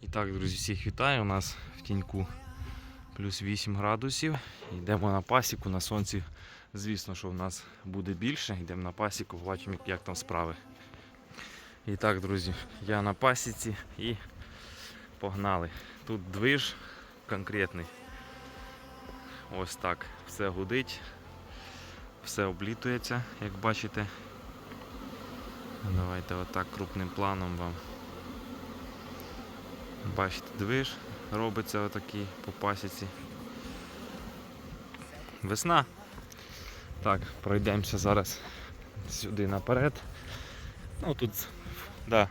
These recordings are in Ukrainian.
І так, друзі, всіх вітаю. У нас в тіньку плюс 8 градусів. Йдемо на пасіку на сонці. Звісно, що в нас буде більше. Йдемо на пасіку, побачимо, як- як там справи. І так, друзі, я на пасіці і погнали. Тут движ конкретний. Ось так. Все гудить, все облітується, як бачите. Давайте отак крупним планом вам. Бачите, движ робиться отакий по пасіці. Весна. Так, пройдемося зараз сюди наперед. Ну тут да,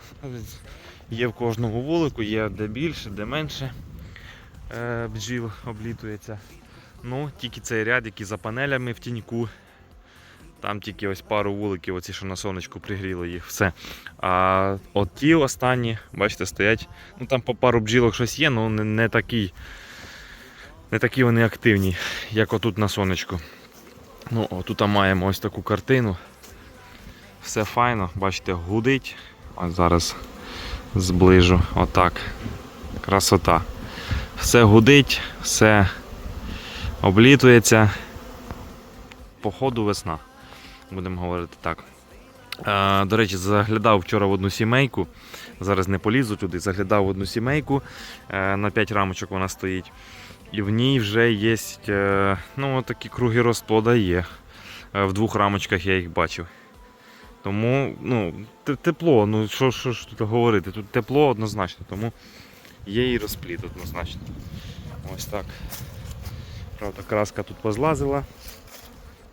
є в кожному вулику, є де більше, де менше е, бджіл облітується. Ну, тільки цей ряд, який за панелями в тіньку. Там тільки ось пару вуликів, оці, що на сонечку пригріли їх, все. А от ті останні, бачите, стоять. Ну там по пару бджілок щось є, але не, не такі. Не такі вони активні, як отут на сонечку. Ну, отут маємо ось таку картину. Все файно, бачите, гудить. Ось зараз зближу. Отак. Красота. Все гудить, все облітується. Походу весна. Будемо говорити так. Е, До речі, заглядав вчора в одну сімейку. Зараз не полізу туди. Заглядав в одну сімейку. е, На 5 рамочок вона стоїть. І в ній вже є е, ну, такі круги розплода є. Е, В двох рамочках я їх бачив. Тому ну, тепло, ну що, що ж тут говорити? Тут тепло однозначно, тому є і розплід однозначно. Ось так. Правда, краска тут позлазила.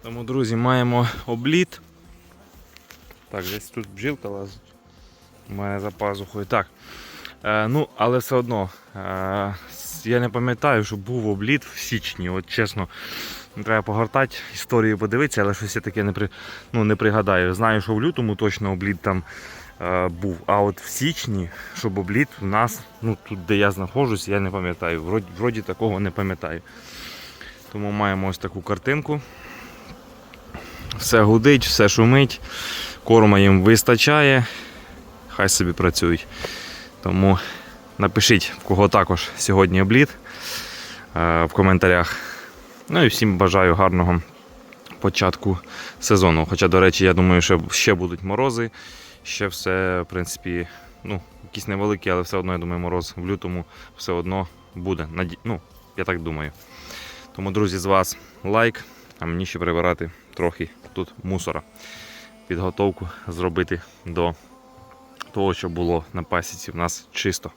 Тому, друзі, маємо обліт. Так, десь тут бджілка лазить. У мене за пазухою. Так. Е, ну, але все одно. Е, я не пам'ятаю, що був обліт в січні. От чесно, треба погортати історію подивитися, але щось я таке не, при, ну, не пригадаю. Знаю, що в лютому точно обліт там е, був. А от в січні, щоб обліт у нас, ну тут де я знаходжусь, я не пам'ятаю. Вроді, вроді такого не пам'ятаю. Тому маємо ось таку картинку. Все гудить, все шумить, корма їм вистачає, хай собі працюють. Тому напишіть, в кого також сьогодні обліт е, в коментарях. Ну і всім бажаю гарного початку сезону. Хоча, до речі, я думаю, що ще будуть морози. Ще все, в принципі, ну, якісь невеликі, але все одно, я думаю, мороз в лютому все одно буде. Ну, я так думаю. Тому, друзі, з вас лайк, а мені ще прибирати трохи тут мусора. Підготовку зробити до того, що було на пасіці в нас чисто.